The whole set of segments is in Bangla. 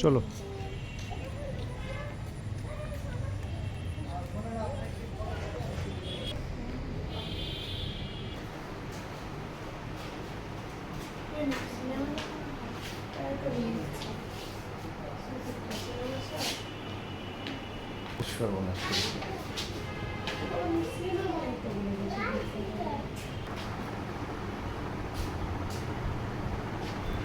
চলো সর্বনাশ করেছে।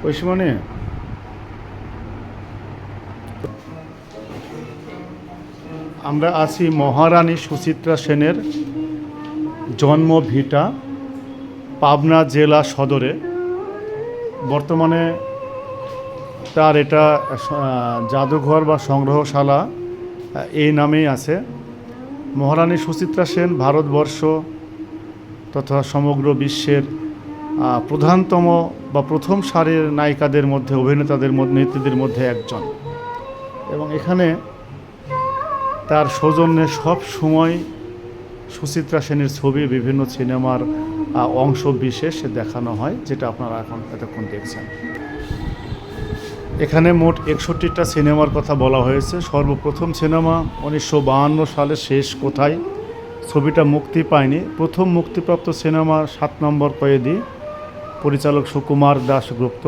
আসো ঐশমণি আমরা আছি মহারানী সুচিত্রা সেনের জন্ম ভিটা, পাবনা জেলা সদরে। বর্তমানে তার এটা জাদুঘর বা সংগ্রহশালা এই নামেই আছে। মহারানী সুচিত্রা সেন ভারতবর্ষ তথা সমগ্র বিশ্বের প্রধানতম বা প্রথম সারির নায়িকাদের মধ্যে, অভিনেতাদের মধ্যে, নেত্রীদের মধ্যে একজন। এবং এখানে তার সৌজন্যে সব সময় সুচিত্রা সেনের ছবি, বিভিন্ন সিনেমার অংশ বিশেষ দেখানো হয়, যেটা আপনারা এখন এতক্ষণ দেখছেন। এখানে মোট একষট্টিটা সিনেমার কথা বলা হয়েছে। সর্বপ্রথম সিনেমা উনিশশো সালে শেষ কোথায় ছবিটা মুক্তি পায়নি। প্রথম মুক্তিপ্রাপ্ত সিনেমা সাত নম্বর কয়েদি। পরিচালক সুকুমার দাশগুপ্ত,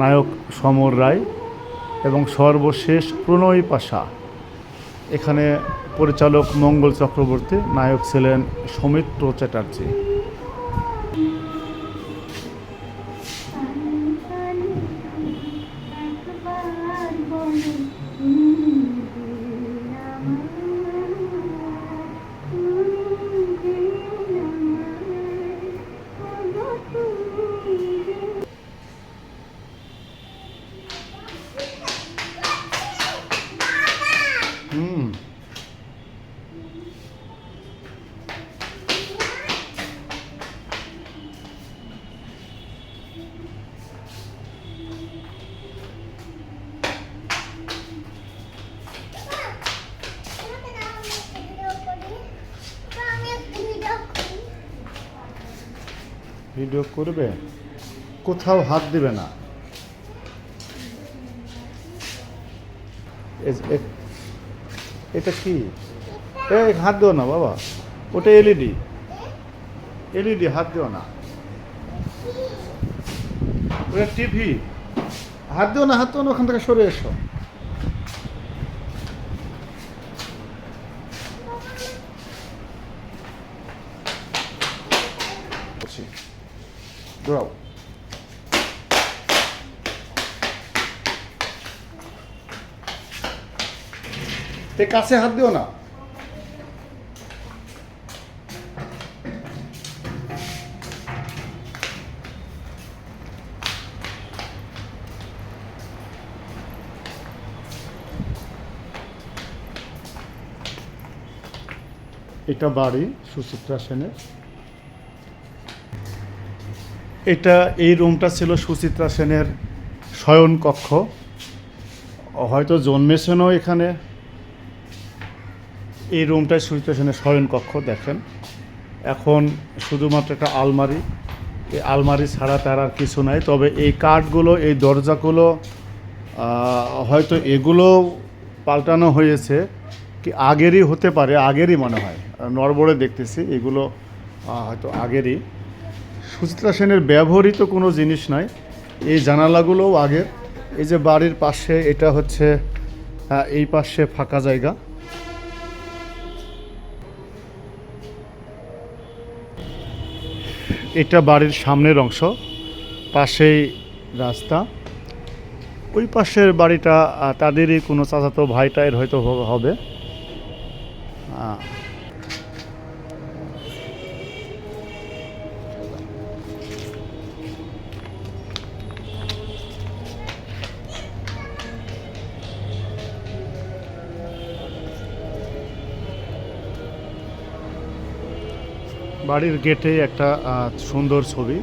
নায়ক সমর রায় এবং সর্বশেষ প্রণয় পাশা। এখানে পরিচালক মঙ্গল চক্রবর্তী, নায়ক ছিলেন সৌমিত্র চ্যাটার্জি। ভিডিও করবে, কোথাও হাত দিবে না। এটা কি? হাত দিও না বাবা, ওটা এলইডি। এলইডি, হাত দিও না। ওটা টিভি। হাত দিও না, হাত দিও না, ওখান থেকে সরে এসো। দৌড়াও এ কাছে হাত দিও না। এটা বাড়ি সুচিত্রা সেনের। এটা এই রুমটা ছিল সুচিত্রা সেনের শয়ন কক্ষ। হয়তো জন্মেছেনও এখানে। এই রুমটাই সুচিত্রা সেনের শয়ন কক্ষ, দেখেন। এখন শুধুমাত্র একটা আলমারি। এই আলমারি ছাড়া তার আর কিছু নাই। তবে এই কাঠগুলো, এই দরজাগুলো হয়তো এগুলো পাল্টানো হয়েছে। কি আগেরই হতে পারে, আগেরই মনে হয়। নরবরে দেখতেছি, এগুলো হয়তো আগেরই। সুচিত্রা সেনের ব্যবহৃত কোনো জিনিস নাই এই জানালাগুলোও আগের। এই যে বাড়ির পাশে এটা হচ্ছে এই পাশে ফাঁকা জায়গা। এটা বাড়ির সামনের অংশ পাশেই রাস্তা। ওই পাশের বাড়িটা তাদেরই কোনো চাচাতো ভাইটাইর হয়তো হবে। আহ, বাড়ির গেটে একটা সুন্দর ছবি।